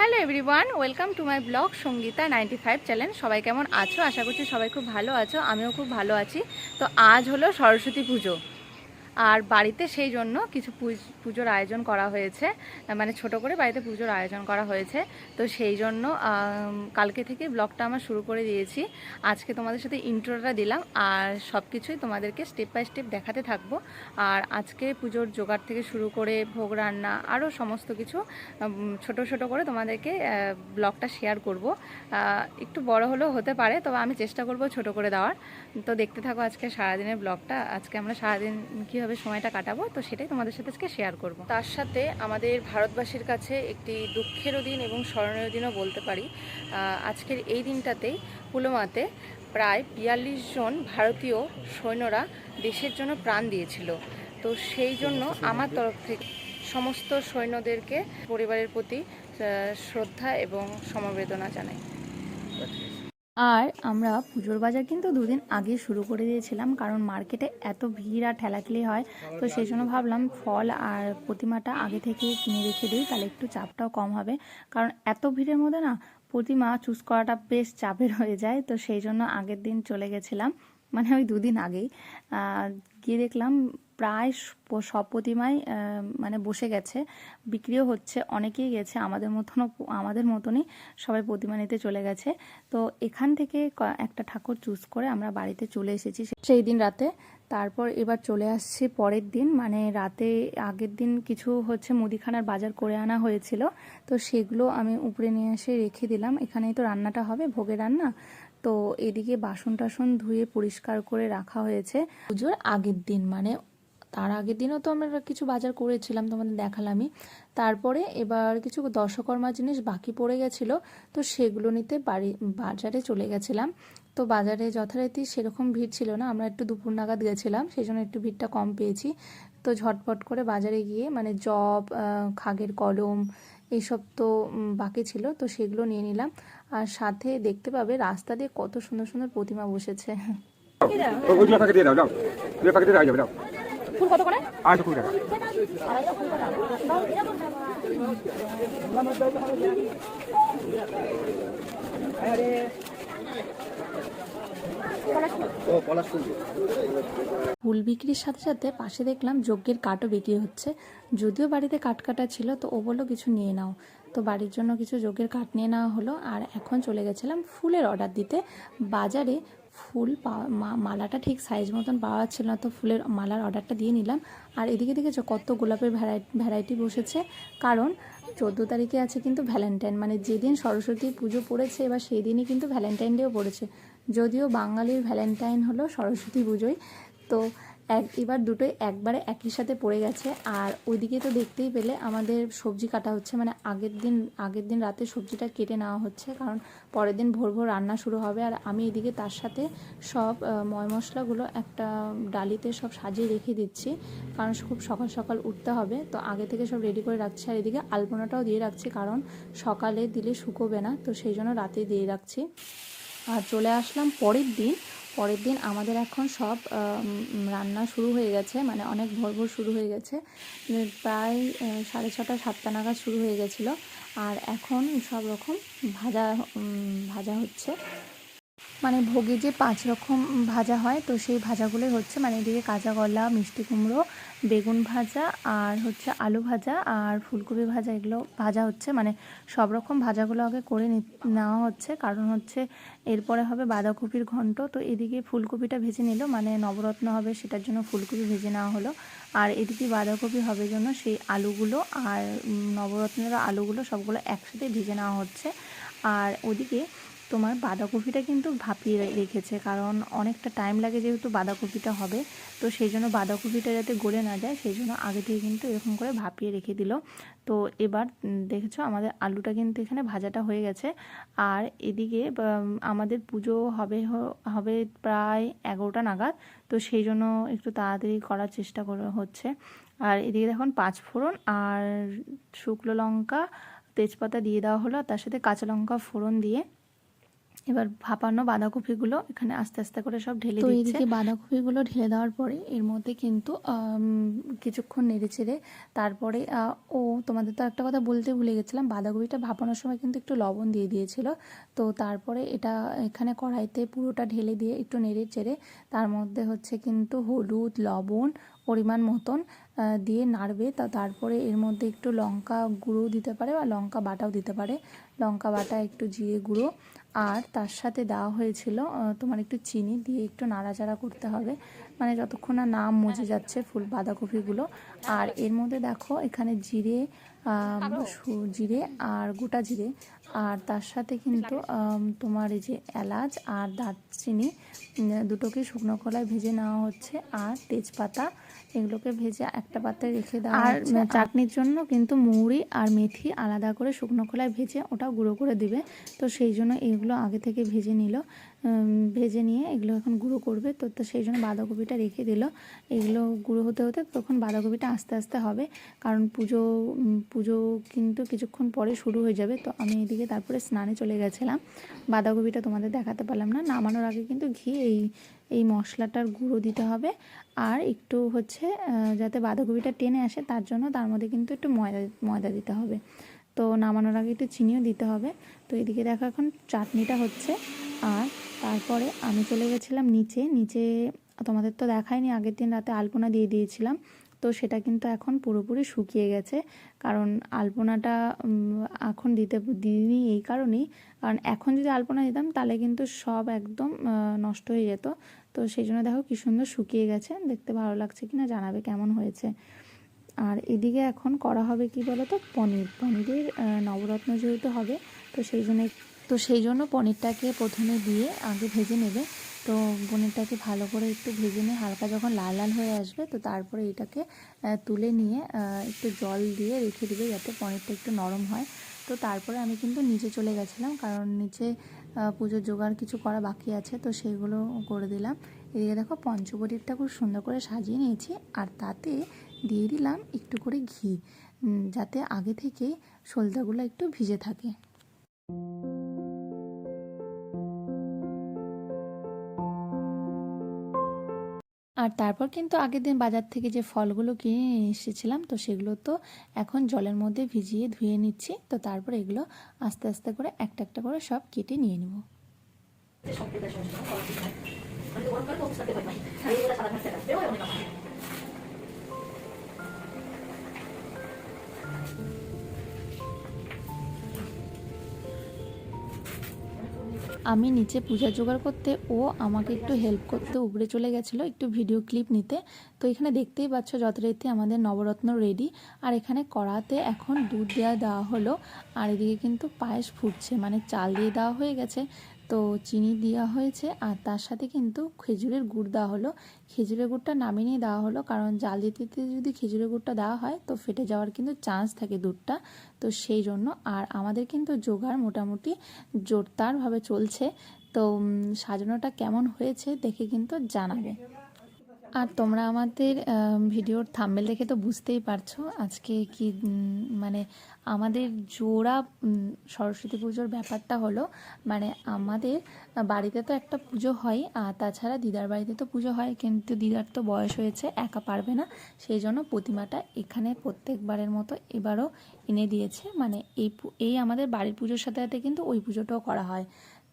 Hello everyone welcome to my blog Sangeeta ninety five channel সবাই কেমন আছো? আশা করছি সবাই খুব ভালো আছো। আমিও খুব ভালো আছি। তো আজ হলো সরস্বতী পুজো। আর বাড়িতে সেই জন্য কিছু পুজ- পুজোর আয়োজন করা হয়েছে। মানে ছোট করে বাড়িতে পুজোর আয়োজন করা হয়েছে। তো সেই জন্য কালকে থেকে ব্লগটা আমার শুরু করে দিয়েছি। আজকে তোমাদের সাথে ইন্ট্রোটা দিলাম আর সব কিছুই তোমাদেরকে স্টেপ বাই স্টেপ দেখাতে থাকব। আর আজকে পুজোর জোগাড় থেকে শুরু করে ভোগ রান্না আরও সমস্ত কিছু ছোট ছোট করে তোমাদেরকে ব্লগটা শেয়ার করব। একটু বড় হলেও হতে পারে, তবে আমি চেষ্টা করব ছোট করে দেওয়ার। তো দেখতে থাকো আজকে সারাদিনের ব্লগটা। আজকে আমরা সারাদিন কীভাবে সময়টা কাটাবো তো সেটাই তোমাদের সাথে আজকে শেয়ার করব। তার সাথে আমাদের ভারতবাসীর কাছে একটি দুঃখেরও দিন এবং স্মরণীয় দিনও বলতে পারি। আজকের এই দিনটাতেই পুলমাতে প্রায় বিয়াল্লিশ জন ভারতীয় সৈন্যরা দেশের জন্য প্রাণ দিয়েছিল। তো সেই জন্য আমার তরফ থেকে সমস্ত সৈন্যদেরকে পরিবারের প্রতি শ্রদ্ধা এবং সমবেদনা জানাই। আর আমরা পুজোর বাজার কিন্তু দুদিন আগে শুরু করে দিয়েছিলাম, কারণ মার্কেটে এত ভিড় আর ঠেলাঠেলি হয়। তো সেই জন্য ভাবলাম ফল আর প্রতিমাটা আগে থেকে কিনে রেখে দিই, তাহলে একটু চাপটাও কম হবে। কারণ এত ভিড়ের মধ্যে না, প্রতিমা চুজ করাটা বেশ চাপের হয়ে যায়, তো সেই জন্য আগের দিন চলে গেছিলাম মানে ওই দুদিন আগেই। গিয়ে দেখলাম প্রায় স- সব প্রতিমাই মানে বসে গেছে। বিক্রিও হচ্ছে, অনেকেই গেছে, আমাদের মতনও আমাদের মতনই সবাই প্রতিমা নিতে চলে গেছে। তো এখান থেকে একটা ঠাকুর চুজ করে আমরা বাড়িতে চলে এসেছি সেই দিন রাতে। তারপর এবার চলে আসছি পরের দিন মানে রাতে আগের দিন কিছু হচ্ছে মুদিখানার বাজার করে আনা হয়েছিল। তো সেগুলো আমি উপরে নিয়ে এসে রেখে দিলাম। এখানেই তো রান্নাটা হবে, ভোগের রান্না। তো এদিকে বাসন টাসন ধুয়ে পরিষ্কার করে রাখা হয়েছে। পুজোর আগের দিন মানে তার আগের দিনও তো আমরা কিছু বাজার করেছিলাম তোমাদের দেখালামই। তারপরে এবার কিছু দশকর্মা জিনিস বাকি পড়ে গেছিল, তো সেগুলো নিতে বাড়ি, বাজারে চলে গেছিলাম। তো বাজারে যথারীতি সেরকম ভিড় ছিল না, আমরা একটু দুপুর নাগাদ গেছিলাম সেই জন্য একটু ভিড়টা কম পেয়েছি। তো ঝটপট করে বাজারে গিয়ে মানে জব খাগের কলম এইসব তো বাকি ছিল, তো সেগুলো নিয়ে নিলাম। আর সাথে দেখতে পাবে রাস্তা দিয়ে কত সুন্দর সুন্দর প্রতিমা বসেছে। ফুল কত করে? আড়াইশো কুড়ি টাকা। ও পলাশ ফুল ফুল বিক্রির সাথে সাথে পাশে দেখলাম যজ্ঞের কাঠও বিক্রি হচ্ছে। যদিও বাড়িতে কাঠ কাটা ছিল তো ও বলল কিছু নিয়ে নাও। তো বাড়ির জন্য কিছু যজ্ঞের কাঠ নিয়ে নেওয়া হলো। আর এখন চলে গেছিলাম ফুলের অর্ডার দিতে। বাজারে ফুল মালাটা ঠিক সাইজ মতন পাওয়া ছিল না, তো ফুলের মালার অর্ডারটা দিয়ে নিলাম। আর এদিকে দেখেছ কত গোলাপের ভ্যারাইটি ভ্যারাইটি বসেছে। কারণ চোদ্দ তারিখে আছে কিন্তু ভ্যালেন্টাইন মানে যেদিন সরস্বতী পুজো পড়েছে, এবার সেই দিনই কিন্তু ভ্যালেন্টাইন ডেও পড়েছে। যদিও বাঙালির ভ্যালেন্টাইন হলো সরস্বতী পুজোই, তো এক, এবার দুটোই একবারে একই সাথে পড়ে গেছে। আর ওইদিকে তো দেখতেই পেলে আমাদের সবজি কাটা হচ্ছে মানে আগের দিন আগের দিন রাতে সবজিটা কেটে নেওয়া হচ্ছে, কারণ পরের দিন ভোর ভোর রান্না শুরু হবে। আর আমি এদিকে তার সাথে সব ময় মশলাগুলো একটা ডালিতে সব সাজিয়ে রেখে দিচ্ছি, কারণ খুব সকাল সকাল উঠতে হবে। তো আগে থেকে সব রেডি করে রাখছি, আর এদিকে আলপনাটাও দিয়ে রাখছি, কারণ সকালে দিলে শুকোবে না, তো সেই জন্য রাতে দিয়ে রাখছি। আর চলে আসলাম পরের দিন। পরের দিন আমাদের এখন সব রান্না শুরু হয়ে গেছে মানে অনেক ভোর ভোর শুরু হয়ে গেছে। প্রায় সাড়ে ছটা, সাতটা নাগাদ শুরু হয়ে গেছিল। আর এখন সব রকম ভাজা ভাজা হচ্ছে। মানে ভোগে যে পাঁচ রকম ভাজা হয়, তো সেই ভাজাগুলোই হচ্ছে মানে এদিকে কাঁচা কলা, মিষ্টি কুমড়ো, বেগুন ভাজা আর হচ্ছে আলু ভাজা আর ফুলকপি ভাজা, এগুলো ভাজা হচ্ছে। মানে সব রকম ভাজাগুলো আগে করে নেওয়া হচ্ছে। কারণ হচ্ছে এরপরে হবে বাঁধাকপির ঘন্ট। তো এদিকে ফুলকপিটা ভেজে নিল। মানে নবরত্ন হবে, সেটার জন্য ফুলকপি ভেজে নেওয়া হলো। আর এদিকে বাঁধাকপি হবে জন্য সেই আলুগুলো আর নবরত্নের আলুগুলো সবগুলো একসাথে ভেজে নেওয়া হচ্ছে। আর ওদিকে তোমার বাঁধাকপিটা কিন্তু ভাপিয়ে রেখেছে। কারণ অনেকটা টাইম লাগে যেহেতু বাঁধাকপিটা হবে। তো সেই জন্য বাঁধাকপিটা যাতে গলে না যায়, সেই জন্য আগে থেকে কিন্তু এরকম করে ভাপিয়ে রেখে দিল। তো এবার দেখেছ আমাদের আলুটা কিন্তু এখানে ভাজাটা হয়ে গেছে। আর এদিকে আমাদের পুজো হবে হবে প্রায় এগারোটা নাগাদ। তো সেই জন্য একটু তাড়াতাড়ি করার চেষ্টা করা, হচ্ছে। আর এদিকে দেখুন পাঁচ ফোড়ন আর শুকনো লঙ্কা, তেজপাতা দিয়ে দেওয়া হলো। তার সাথে কাঁচা লঙ্কা ফোড়ন দিয়ে এবার ভাপানো বাঁধাকপিগুলো এখানে আস্তে আস্তে করে সব ঢেলে তো এদিকে বাঁধাকপিগুলো ঢেলে দেওয়ার পরে এর মধ্যে কিন্তু কিছুক্ষণ নেড়ে চেড়ে তারপরে আহ, ও তোমাদের তো একটা কথা বলতে ভুলে গেছিলাম বাঁধাকপিটা ভাপানোর সময় কিন্তু একটু লবণ দিয়ে দিয়েছিল। তো তারপরে এটা এখানে কড়াইতে পুরোটা ঢেলে দিয়ে একটু নেড়ে চেড়ে তার মধ্যে হচ্ছে কিন্তু হলুদ লবণ পরিমাণ মতন দিয়ে নাড়বে। তা তারপরে এর মধ্যে একটু লঙ্কা গুঁড়ো দিতে পারে বা লঙ্কা বাটাও দিতে পারে। লঙ্কা বাটা একটু জিরে গুঁড়ো। আর তার সাথে দেওয়া হয়েছিল তোমার একটু চিনি দিয়ে একটু নাড়াচাড়া করতে হবে। মানে যতক্ষণ না নাম মজে যাচ্ছে ফুল বাঁধাকপিগুলো। আর এর মধ্যে দেখো এখানে জিরে জিরে আর গোটা জিরে। আর তার সাথে কিন্তু তোমার এই যে এলাচ আর দারচিনি দুটোকে শুকনো কলায় ভেজে নেওয়া হচ্ছে। আর তেজপাতা এগুলোকে ভেজে একটা পাত্রে রেখে দেওয়া আর চাটনির জন্য কিন্তু মৌরি আর মেথি আলাদা করে শুকনো কলায় ভেজে ওটা গুঁড়ো করে দিবে। তো সেই জন্য এগুলো আগে থেকে ভেজে নিল। ভেজে নিয়ে এগুলো এখন গুঁড়ো করবে। তো তো সেই জন্য বাঁধাকপিটা রেখে দিল। এগুলো গুঁড়ো হতে হতে তখন বাঁধাকপিটা আস্তে আস্তে হবে। কারণ পুজো পুজো কিন্তু কিছুক্ষণ পরে শুরু হয়ে যাবে। তো আমি এদিকে তারপরে স্নানে চলে গেছিলাম। বাঁধাকপিটা তোমাদের দেখাতে পারলাম না। নামানোর আগে কিন্তু ঘি, এই এই মশলাটার গুঁড়ো দিতে হবে। আর একটু হচ্ছে যাতে বাঁধাকপিটা টেনে আসে, তার জন্য তার মধ্যে কিন্তু একটু ময়দা ময়দা দিতে হবে। তো নামানোর আগে একটু চিনিও দিতে হবে। তো এদিকে দেখো এখন চাটনিটা হচ্ছে। আর তারপরে আমি চলে গেছিলাম নিচে। নিচে তোমাদের তো দেখায়নি আগের দিন রাতে আলপনা দিয়ে দিয়েছিলাম। তো সেটা কিন্তু এখন পুরোপুরি শুকিয়ে গেছে। কারণ আলপনাটা এখন দিতে, দিইনি এই কারণেই। কারণ এখন যদি আলপনা দিতাম, তাহলে কিন্তু সব একদম নষ্ট হয়ে যেত। তো সেই জন্য দেখো কী সুন্দর শুকিয়ে গেছে। দেখতে ভালো লাগছে কি না জানাবে কেমন হয়েছে। আর এদিকে এখন করা হবে কি বলো তো পনির। পনিরের নবরত্ন যেহেতু হবে, তো সেই জন্য, তো সেই জন্য পনিরটাকে প্রথমে দিয়ে আগে ভেজে নেবে। তো পনিরটাকে ভালো করে একটু ভেজে নিয়ে হালকা যখন লাল লাল হয়ে আসবে, তো তারপরে এটাকে তুলে নিয়ে একটু জল দিয়ে রেখে দিবে যাতে পনিরটা একটু নরম হয়। তো তারপরে আমি কিন্তু নিচে চলে গেছিলাম, কারণ নিচে পুজোর জোগাড় কিছু করা বাকি আছে, তো সেইগুলো করে দিলাম। এদিকে দেখো পঞ্চবটিরটা খুব সুন্দর করে সাজিয়ে নিয়েছি, আর তাতে দিয়ে দিলাম একটু করে ঘি যাতে আগে থেকে সলতাগুলো একটু ভিজে থাকে। আর তারপর কিন্তু আগের দিন বাজার থেকে যে ফলগুলো কিনে নিয়ে এসেছিলাম, তো সেগুলো তো এখন জলের মধ্যে ভিজিয়ে ধুয়ে নিচ্ছি। তো তারপর এগুলো আস্তে আস্তে করে একটা একটা করে সব কেটে নিয়ে নেব। আমি নিচে পূজা জোগাড় করতে, ও আমাকে একটু হেল্প করতে উপরে চলে গেছিল একটু ভিডিও ক্লিপ নিতে। তো এখানে দেখতেই পাচ্ছ যথারীতি আমাদের নবরত্ন রেডি আর এখানে কড়াতে এখন দুধ দেওয়া দেওয়া হলো। আর এদিকে কিন্তু পায়েস ফুটছে মানে চাল দিয়ে দেওয়া হয়ে গেছে। তো চিনি দেওয়া হয়েছে আর তার সাথে কিন্তু খেজুরের গুড় দেওয়া হলো। খেজুরের গুড়টা নামিয়ে নিয়ে দেওয়া হলো কারণ জাল দিতে যদি খেজুরের গুড়টা দেওয়া হয় তো ফেটে যাওয়ার কিন্তু চান্স থাকে দুধটা। তো সেই জন্য আর আমাদের কিন্তু জোগাড় মোটামুটি জোরদারভাবে চলছে। তো সাজানোটা কেমন হয়েছে দেখে কিন্তু জানাবে। আর তোমরা আমাদের আম, ভিডিওর থাম্বেল দেখে তো বুঝতেই পারছ আজকে কি মানে আমাদের জোড়া সরস্বতী পুজোর ব্যাপারটা হলো মানে আমাদের বাড়িতে তো একটা পুজো হয় আর তাছাড়া দিদার বাড়িতে তো পুজো হয় কিন্তু দিদার তো বয়স হয়েছে একা পারবে না। সেই জন্য প্রতিমাটা এখানে প্রত্যেকবারের মতো এবারও এনে দিয়েছে। মানে এই এই আমাদের বাড়ির পুজোর সাথে সাথে কিন্তু ওই পুজোটাও করা হয়।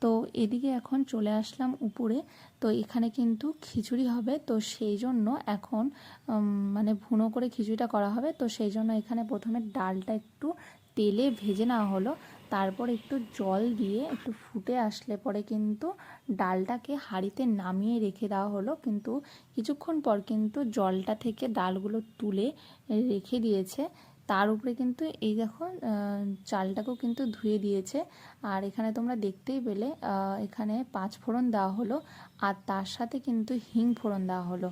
তো এদিকে এখন চলে আসলাম উপরে। তো এখানে কিন্তু খিচুড়ি হবে। তো সেই জন্য এখন মানে ভুনো করে খিচুড়িটা করা হবে। তো সেই জন্য এখানে প্রথমে ডালটা একটু তেলে ভেজে নেওয়া হলো। তারপর একটু জল দিয়ে একটু ফুটে আসলে পরে কিন্তু ডালটাকে হাঁড়িতে নামিয়ে রেখে দেওয়া হলো। কিন্তু কিছুক্ষণ পর কিন্তু জলটা থেকে ডালগুলো তুলে রেখে দিয়েছে। তার উপরে কিন্তু এই দেখো চালটাকেও কিন্তু ধুয়ে দিয়েছে। আর এখানে তোমরা দেখতেই পেলে এখানে পাঁচ ফোড়ন দেওয়া হলো, আর তার সাথে কিন্তু হিং ফোড়ন দেওয়া হলো।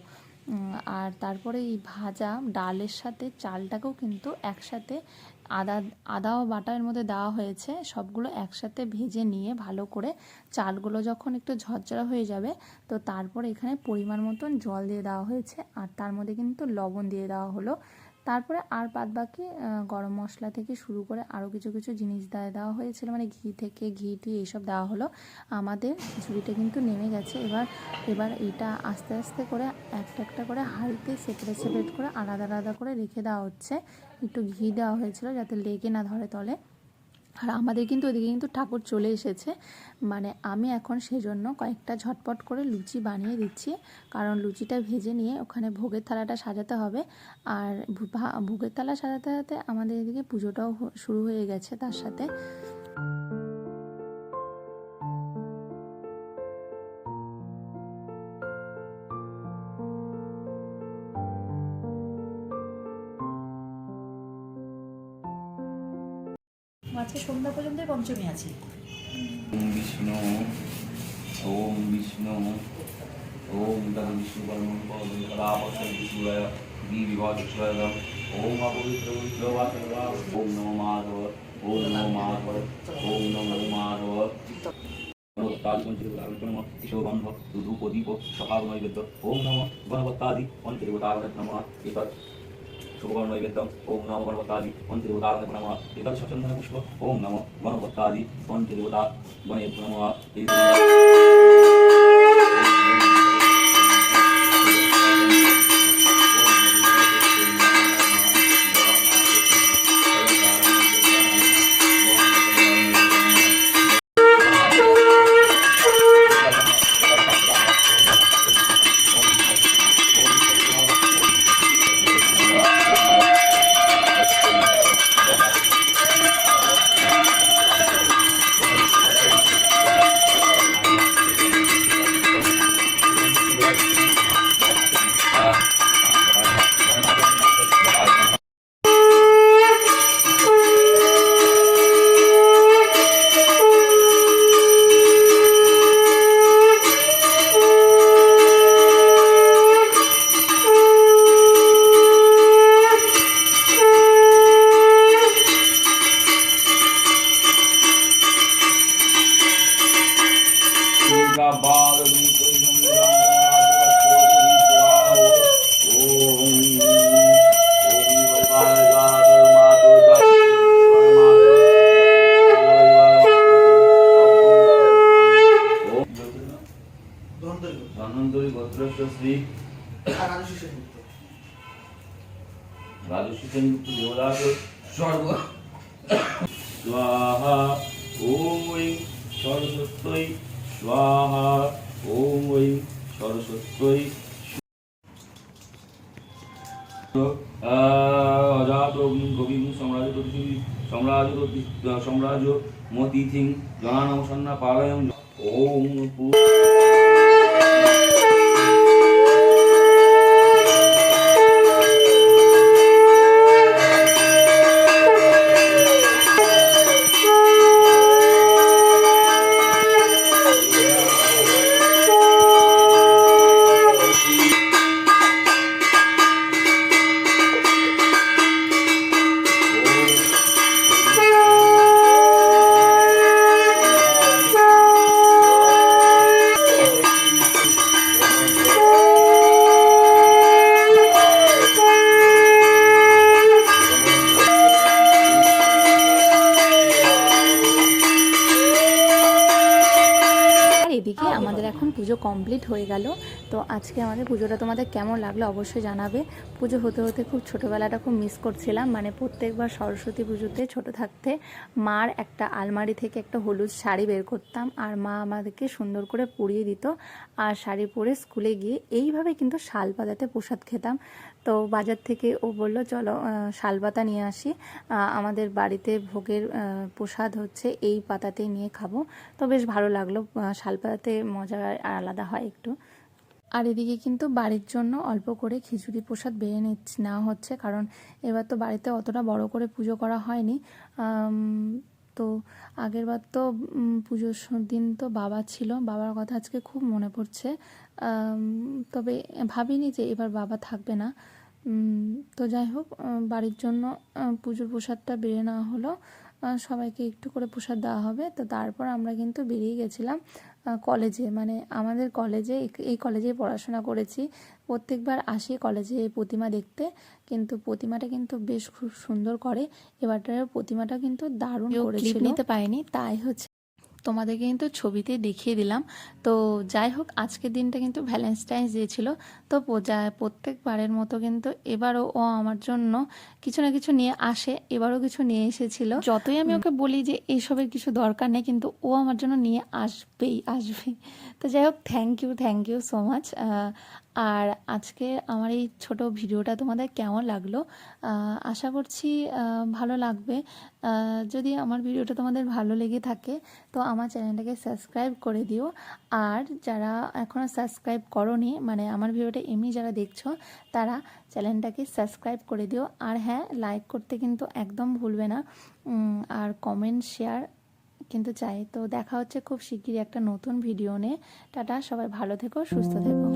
আর তারপরে এই ভাজা ডালের সাথে চালটাকেও কিন্তু একসাথে আদা আদাও বাটার মধ্যে দেওয়া হয়েছে। সবগুলো একসাথে ভেজে নিয়ে ভালো করে চালগুলো যখন একটু ঝরঝরা হয়ে যাবে, তো তারপর এখানে পরিমাণ মতন জল দিয়ে দেওয়া হয়েছে। আর তার মধ্যে কিন্তু লবণ দিয়ে দেওয়া হলো। তারপরে আর বাদ বাকি গরম মশলা থেকে শুরু করে আরও কিছু কিছু জিনিস দেওয়া হয়েছিল। মানে ঘি থেকে ঘি, টি এইসব দেওয়া হলো। আমাদের খিচুড়িটা কিন্তু নেমে গেছে। এবার এবার এটা আস্তে আস্তে করে একটা একটা করে হাঁড়িতে সেপারেট সেপারেট করে আলাদা আলাদা করে রেখে দেওয়া হচ্ছে। একটু ঘি দেওয়া হয়েছিল যাতে লেগে না ধরে তলে। আর আমাদের কিন্তু ওদিকে কিন্তু ঠাকুর চলে এসেছে। মানে আমি এখন সেজন্য কয়েকটা ঝটপট করে লুচি বানিয়ে দিচ্ছি। কারণ লুচিটা ভেজে নিয়ে ওখানে ভোগের থালাটা সাজাতে হবে। আর ভোগের থালা সাজাতে সাজাতে আমাদের এদিকে পুজোটাও শুরু হয়ে গেছে তার সাথে। আজকে সন্ধ্যা পর্যন্ত পঞ্চমী আছে। ওম বিষ্ণু ওম বিষ্ণু, ওম তদ বিষ্ণু বিষ্ণুয় বিবিভাজস্বয় ওম অপবিত্র ওম নমো মাধব, ওম নমো মাধব, ওম নমো মাধব। কিশোরবন্ধ ধূপ দীপ সকাল নৈবেদ্য ওম নম গণপত্তাদি পঞ্চদেবতার নম। এতৎ শুভকর্ণ নৈবেদ্যম ওম নম গণপত্তাদি পঞ্চদেবতার নম এতৎ সচন্দন পুষ্প ওম নম গণপত্তাদি পঞ্চদেবতা গণে নম ধন্বন্তরী গোত্রস্য শ্রী রাজস্বী সেনগুপ্ত। দেবদাস সর্ব স্বাহা ওম ঐং সরস্বত্যই স্বাহা ওম ঐং সরস্বত্যই। অজাত কবিং সম্রাজ সম্রাজ সম্রাজ মতিথিং জনানম সন্না পালয়ং ওম কমপ্লিট হয়ে গেল। তো আজকে আমাদের পুজোটা তোমাদের কেমন লাগল অবশ্যই জানাবে। পুজো হতে হতে খুব ছোটোবেলাটা খুব মিস করছিলাম মানে প্রত্যেকবার সরস্বতী পুজোতে ছোট থাকতে মার একটা আলমারি থেকে একটা হলুদ শাড়ি বের করতাম আর মা আমাদেরকে সুন্দর করে পরিয়ে দিত আর শাড়ি পরে স্কুলে গিয়ে এইভাবে কিন্তু শাল পাতাতে প্রসাদ খেতাম। তো বাজার থেকে ও বলল চলো আহ, শালপাতা নিয়ে আসি। আমাদের বাড়িতে ভোগের প্রসাদ হচ্ছে এই পাতাতেই নিয়ে খাব। তো বেশ ভালো লাগল আহ, শালপাতাতে মজা আলাদা হয় একটু। আর এদিকে কিন্তু বাড়ির জন্য অল্প করে খিচুড়ি প্রসাদ বেড়ে নিচ্ছে নেওয়া হচ্ছে, কারণ এবার তো বাড়িতে অতটা বড় করে পুজো করা হয়নি। তো আগের বার তো পুজোর দিন তো বাবা ছিল। বাবার কথা আজকে খুব মনে পড়ছে। তবে ভাবিনি যে এবার বাবা থাকবে না। তো যাই হোক বাড়ির জন্য পুজোর প্রসাদটা বেড়ে নেওয়া হলো। সবাইকে একটু করে প্রসাদ দেওয়া হবে। তো তারপর আমরা কিন্তু বেরিয়ে গেছিলাম। কলেজে মানে আমাদের কলেজে এই কলেজে পড়াশোনা করেছি। প্রত্যেকবার আসি কলেজে এই প্রতিমা দেখতে কিন্তু প্রতিমাটা কিন্তু বেশ খুব সুন্দর করে। এবারটার প্রতিমাটা কিন্তু দারুণ করেছিল। নিতে পাইনি তাই হচ্ছে তোমাদেরকে কিন্তু ছবিতে দেখিয়ে দিলাম। তো যাই হোক আজকের দিনটা কিন্তু ভ্যালেন্টাইন্স ডে ছিল। তো যা- প্রত্যেকবারের মতো কিন্তু এবারও ও আমার জন্য কিছু না কিছু নিয়ে আসে এবারও কিছু নিয়ে এসেছিল। যতই আমি ওকে বলি যে এইসবের কিছু দরকার নেই কিন্তু ও আমার জন্য নিয়ে আসবেই আসবেই। তো যাই হোক thank you thank you so much আর আজকে আমার এই ছোট ভিডিওটা তোমাদের কেমন লাগল? আশা করছি ভালো লাগবে। যদি আমার ভিডিওটা তোমাদের ভালো লেগে থাকে, তো আমার চ্যানেলটাকে সাবস্ক্রাইব করে দিও। আর যারা এখনও সাবস্ক্রাইব করনি মানে আমার ভিডিওটা এমনি যারা দেখছ, তারা চ্যানেলটাকে সাবস্ক্রাইব করে দিও। আর হ্যাঁ লাইক করতে কিন্তু একদম ভুলবে না। আর কমেন্ট শেয়ার কিন্তু চাই। তো দেখা হচ্ছে খুব শিগগিরই একটা নতুন ভিডিও নিয়ে। টাটা, সবাই ভালো থেকো, সুস্থ থেকো।